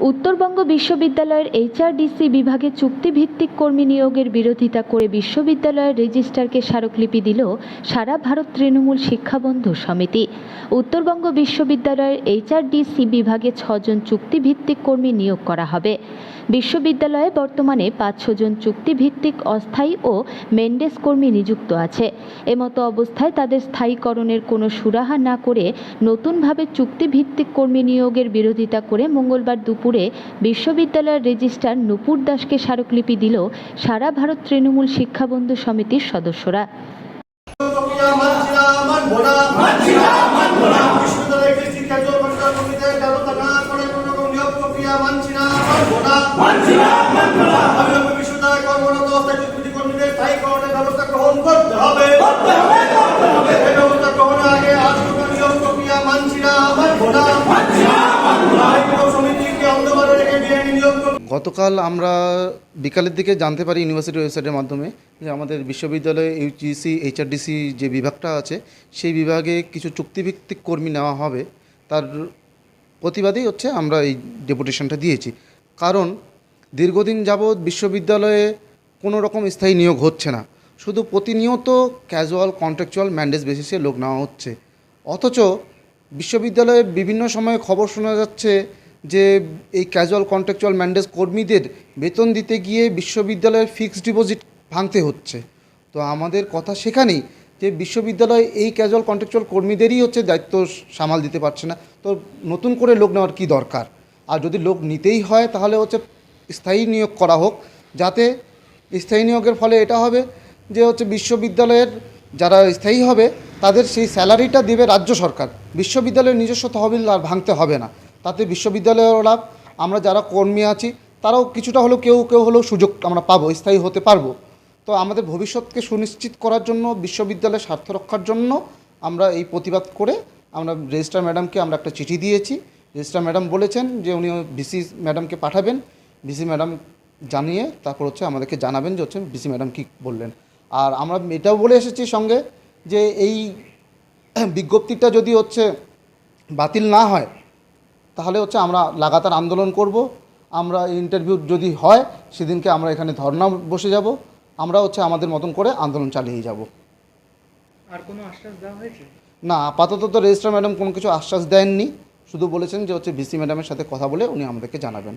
উত্তরবঙ্গ বিশ্ববিদ্যালয়ের এইচআরডিসি বিভাগে চুক্তিভিত্তিক কর্মী নিয়োগের বিরোধিতা করে বিশ্ববিদ্যালয়ের রেজিস্ট্রারকে স্মারকলিপি দিল সারা ভারত তৃণমূল শিক্ষাবন্ধু সমিতি। উত্তরবঙ্গ বিশ্ববিদ্যালয়ের এইচআরডিসি বিভাগে ছজন চুক্তিভিত্তিক কর্মী নিয়োগ করা হবে। বিশ্ববিদ্যালয়ে বর্তমানে পাঁচশো জন চুক্তিভিত্তিক অস্থায়ী ও মেন্ডেস কর্মী নিযুক্ত আছে। এমতো অবস্থায় তাদের স্থায়ীকরণের কোনো সুরাহা না করে নতুনভাবে চুক্তিভিত্তিক কর্মী নিয়োগের বিরোধিতা করে মঙ্গলবার দুপুরে বিশ্ববিদ্যালয়ের রেজিস্ট্রার নুপুর দাসকে স্মারকলিপি দিল সারা ভারত তৃণমূল শিক্ষাবন্ধু সমিতির সদস্যরা। প্রক্রিয়া মানছি গতকাল আমরা বিকালের দিকে জানতে পারি ইউনিভার্সিটি ওয়েবসাইটের মাধ্যমে যে আমাদের বিশ্ববিদ্যালয়ে ইউজিসি এইচআরডিসি যে বিভাগটা আছে, সেই বিভাগে কিছু চুক্তিভিত্তিক কর্মী নেওয়া হবে। তার প্রতিবাদেই হচ্ছে আমরা এই ডেপুটেশনটা দিয়েছি। কারণ দীর্ঘদিন যাবৎ বিশ্ববিদ্যালয়ে কোনো রকম স্থায়ী নিয়োগ হচ্ছে না। শুধু প্রতিনিয়ত ক্যাজুয়াল কন্ট্রাকচুয়াল ম্যান্ডেজ বেসিসে লোক নেওয়া হচ্ছে। অথচ বিশ্ববিদ্যালয়ে বিভিন্ন সময়ে খবর শোনা যাচ্ছে যে এই ক্যাজুয়াল কন্ট্রাকচুয়াল ম্যান্ডেজ কর্মীদের বেতন দিতে গিয়ে বিশ্ববিদ্যালয়ের ফিক্সড ডিপোজিট ভাঙতে হচ্ছে। তো আমাদের কথা সেখানেই যে বিশ্ববিদ্যালয় এই ক্যাজুয়াল কন্ট্রাকচুয়াল কর্মীদেরই হচ্ছে দায়িত্ব সামাল দিতে পারছে না। তো নতুন করে লোক নেওয়ার কী দরকার? আর যদি লোক নিতেই হয় তাহলে হচ্ছে স্থায়ী নিয়োগ করা হোক, যাতে স্থায়ী নিয়োগের ফলে এটা হবে যে হচ্ছে বিশ্ববিদ্যালয়ের যারা স্থায়ী হবে তাদের সেই স্যালারিটা দেবে রাজ্য সরকার। বিশ্ববিদ্যালয়ের নিজস্ব তহবিল আর ভাঙতে হবে না। তাতে বিশ্ববিদ্যালয়ের লাভ আমরা যারা কর্মী আছি, তারাও কিছুটা হলেও কেউ কেউ হলেও সুযোগ আমরা পাবো, স্থায়ী হতে পারব। তো আমাদের ভবিষ্যৎকে সুনিশ্চিত করার জন্য, বিশ্ববিদ্যালয়ের স্বার্থ রক্ষার জন্য আমরা এই প্রতিবাদ করে আমরা রেজিস্ট্রার ম্যাডামকে আমরা একটা চিঠি দিয়েছি। রেজিস্ট্রার ম্যাডাম বলেছেন যে উনি বিসি ম্যাডামকে পাঠাবেন, বিসি ম্যাডাম জানিয়ে তারপর হচ্ছে আমাদেরকে জানাবেন যে হচ্ছে বিসি ম্যাডাম কী বললেন। আর আমরা এটাও বলে এসেছি সঙ্গে যে এই বিজ্ঞপ্তিটা যদি হচ্ছে বাতিল না হয় তাহলে হচ্ছে আমরা লাগাতার আন্দোলন করব। আমরা ইন্টারভিউ যদি হয় সেদিনকে আমরা এখানে ধর্না বসে যাব। আমরা হচ্ছে আমাদের মতন করে আন্দোলন চালিয়ে যাব। আর কোনো আশ্বাস দেওয়া হয়েছে? না আপাতত তো রেজিস্ট্রার ম্যাডাম কোনো কিছু আশ্বাস দেননি। শুধু বলেছেন যে হচ্ছে ভিসি ম্যাডামের সাথে কথা বলে উনি আমাদেরকে জানাবেন।